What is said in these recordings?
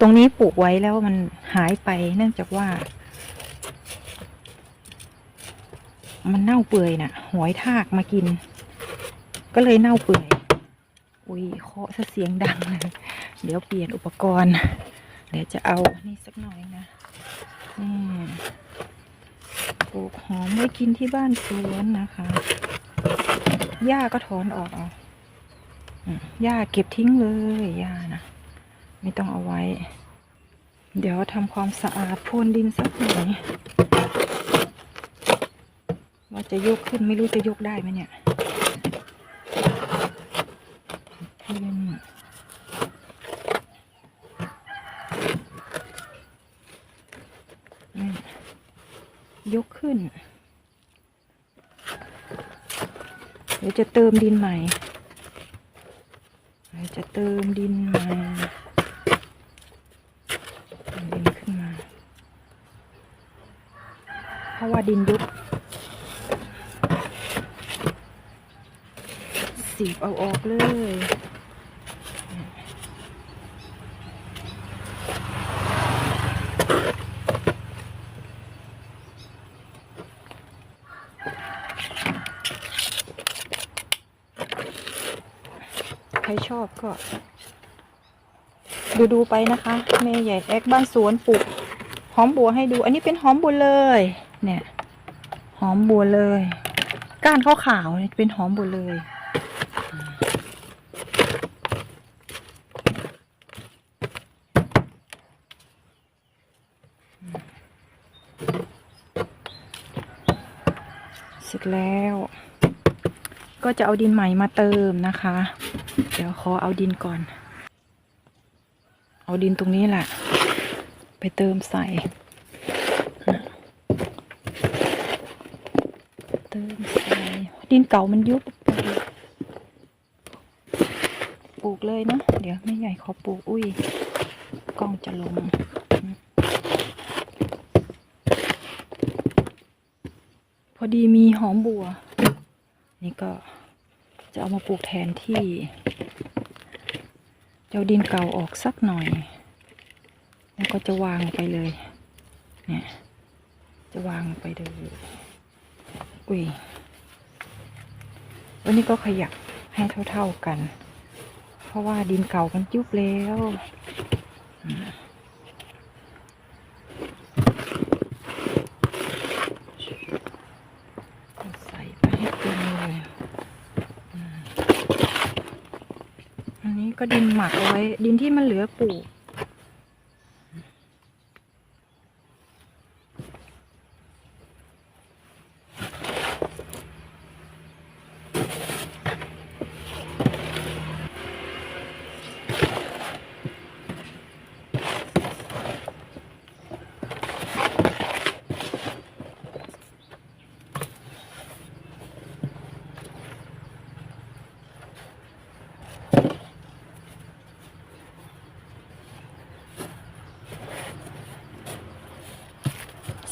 ตรงนี้ปลูกไว้แล้วมันหายไปเนื่องจากว่า มันเน่าเปื่อยน่ะ หอยทากมากิน ก็เลยเน่าเปื่อย อุ้ยเคาะเสียงดังเลยเดี๋ยวเปลี่ยนอุปกรณ์ เดี๋ยวจะเอานี่สักหน่อยนะนี่ปลูกหอมไว้กินที่บ้านสวนนะคะหญ้าก็ถอนออกเอาอืมหญ้าเก็บทิ้งเลยหญ้านะ ไม่ต้องเอาไว้ เดี๋ยวทำความสะอาดพรวนดินสักหน่อยว่าจะยกขึ้นไม่รู้จะยกได้ไหมเนี่ยขึ้นยกขึ้น เดี๋ยวจะเติมดินใหม่ เดี๋ยวจะเติมดินใหม่เติมดินขึ้นมา เพราะ ว่าดินยุบสีบเอาออกเลยใครชอบก็ ดูดูๆไปนะคะแม่ใหญ่แอกบ้านสวนปลูกหอมบัวให้ดู อันนี้เป็นหอมบัวเลย เนี่ย หอมบัวเลย ก้านขาวๆเนี่ยเป็นหอมบัวเลย เสร็จแล้ว ก็จะเอาดินใหม่มาเติมนะคะ เดี๋ยวขอเอาดินก่อน เอาดินตรงนี้แหละ ไปเติมใส่ เติมใส่ ดินเก่ามันยุบไปปลูกเลยนะ เดี๋ยวแม่ใหญ่ขอปลูก อุ้ยกล้องจะลงพอดีมีหอมบัว นี่ก็จะเอามาปลูกแทนที่ เจะเอาดินเก่าออกสักหน่อย แล้วก็จะวางไปเลย เนี่ย จะวางไปเลย อุ้ย วันนี้ก็ขยับให้เท่าๆกัน เพราะว่าดินเก่ามันยุบแล้วใส่ไปให้เต็มเลยอันนี้ก็ดินหมักเอาไว้ ดินที่มันเหลือปลูก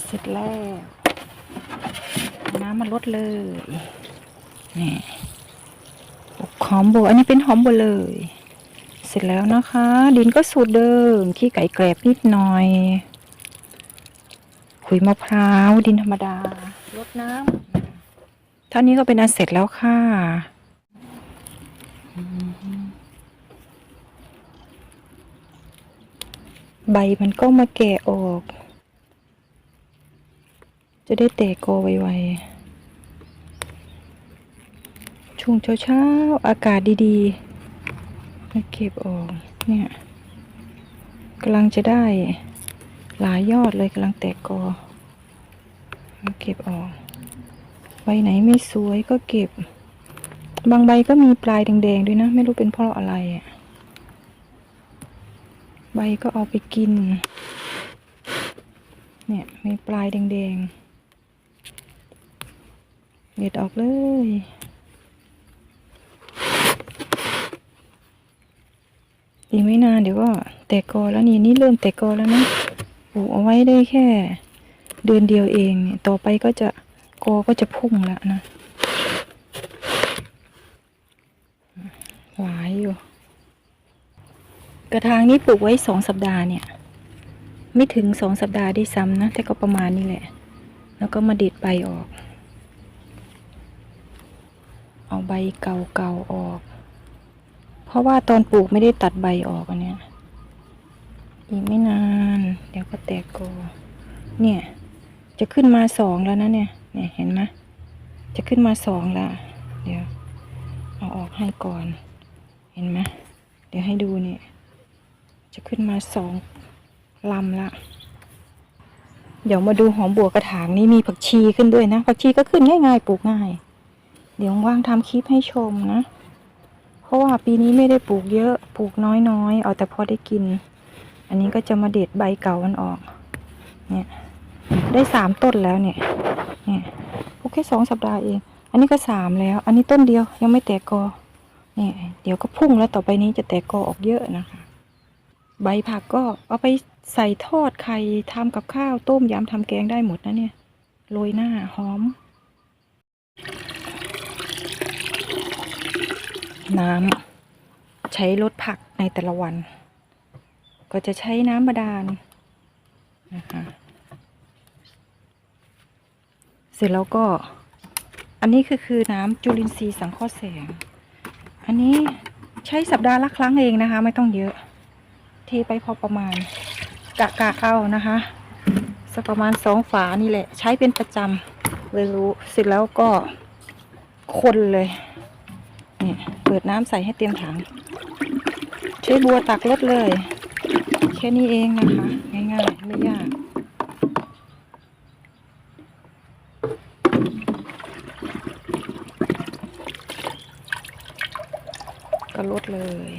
เส ร็จแล้ว น้ำมันลดเลย นี่หอมบัวอันนี้เป็นหอมบัวเลย เสร็จแล้วนะคะ ดินก็สูตรเดิม ขี้ไก่แกรบนิดหน่อย ขุยมะพร้าว ดินธรรมดาลดน้ำเท่านี้ก็เป็นอันเสร็จแล้วค่ะใบมันก็มาแกะออก จะได้แตกกอไวๆ ช่วงเช้าๆ อากาศดีๆมาเก็บออก เนี่ยกำลังจะได้หลายยอดเลยกำลังแตกกอมาเก็บออก ใบไหนไม่สวยก็เก็บ บางใบก็มีปลายแดงๆด้วยนะ ไม่รู้เป็นเพราะอะไรอะใบก็เอาไปกิน เนี่ย มีปลายแดงๆ เด็ดออกเลย อีกไม่นานเดี๋ยวก็แตกกอแล้วนี่นี่เริ่มแตกกอแล้วนะปลูกเอาไว้ได้แค่ เดือนเดียวเองเนี่ยต่อไปก็จะกอก็จะพุ่งแล้วนะหวายอยู่ กระถางนี้ปลูกไว้สองสัปดาห์เนี่ย ไม่ถึงสองสัปดาห์ได้ซ้ำนะ แต่ก็ประมาณนี้แหละ แล้วก็มาเด็ดใบออก เอาใบเก่าๆออก เพราะว่าตอนปลูกไม่ได้ตัดใบออกอันเนี้ย อีกไม่นาน เดี๋ยวก็แตกกอเนี่ย จะขึ้นมาสองแล้วนะเนี่ย เนี่ยเห็นไหมจะขึ้นมาสองแล้วเดี๋ยว เอาออกให้ก่อน เห็นไหมเดี๋ยวให้ดูเนี่ย จะขึ้นมาสองลำละเดี๋ยวมาดูหอมบัวกระถางนี่มีผักชีขึ้นด้วยนะ ผักชีก็ขึ้นง่ายๆ ปลูกง่าย เดี๋ยวว่างทำคลิปให้ชมนะ เพราะว่าปีนี้ไม่ได้ปลูกเยอะปลูกน้อยๆ เอาแต่พอได้กิน อันนี้ก็จะมาเด็ดใบเก่ามันออก เนี่ย ได้สามต้นแล้วเนี่ย เนี่ยปลูกแค่สองสัปดาห์เอง อันนี้ก็สามแล้ว อันนี้ต้นเดียวยังไม่แตกกอ เนี่ย เดี๋ยวก็พุ่งแล้วต่อไปนี้จะแตกกอออกเยอะนะคะ ใบผักก็เอาไปใส่ทอดไข่ทำกับข้าวต้มยำทำแกงได้หมดนะเนี่ยโรยหน้าหอม น้ำใช้ลดผักในแต่ละวัน ก็จะใช้น้ำบาดาลนะคะเสร็จแล้วก็อันนี้คือคือน้ำจุลินทรีย์สังเคราะห์แสง อันนี้ใช้สัปดาห์ละครั้งเองนะคะ ไม่ต้องเยอะ เทไปพอประมาณกะกะเอานะคะสักประมาณสองฝานี่แหละ ใช้เป็นประจำเลยรู้เสร็จแล้วก็คนเลย นี่เปิดน้ำใส่ให้เต็มถัง ใช้บัวตักรดเลย แค่นี้เองนะคะ ง่ายๆ ไม่ยากก็ลดเลย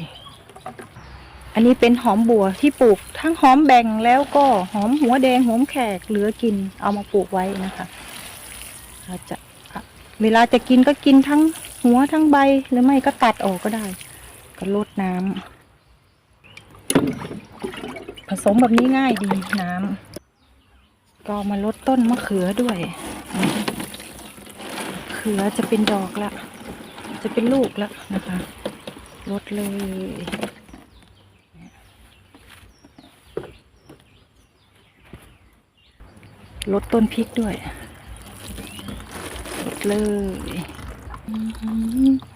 อันนี้เป็นหอมบัวที่ปลูกทั้งหอมแบ่งแล้วก็หอมหัวแดงหอมแขกเหลือกินเอามาปลูกไว้นะคะเราจะเวลาจะกินก็กินทั้ง หัวทั้งใบหรือไม่ก็ตัดออกก็ได้ ก็ลดน้ำผสมแบบนี้ง่ายดีน้ำก็มาลดต้นมะเขือด้วยเขือจะเป็นดอกละ จะเป็นลูกล้วนะคะลดเลยลดต้นพริกด้วยลดเลย 嗯。嗯嗯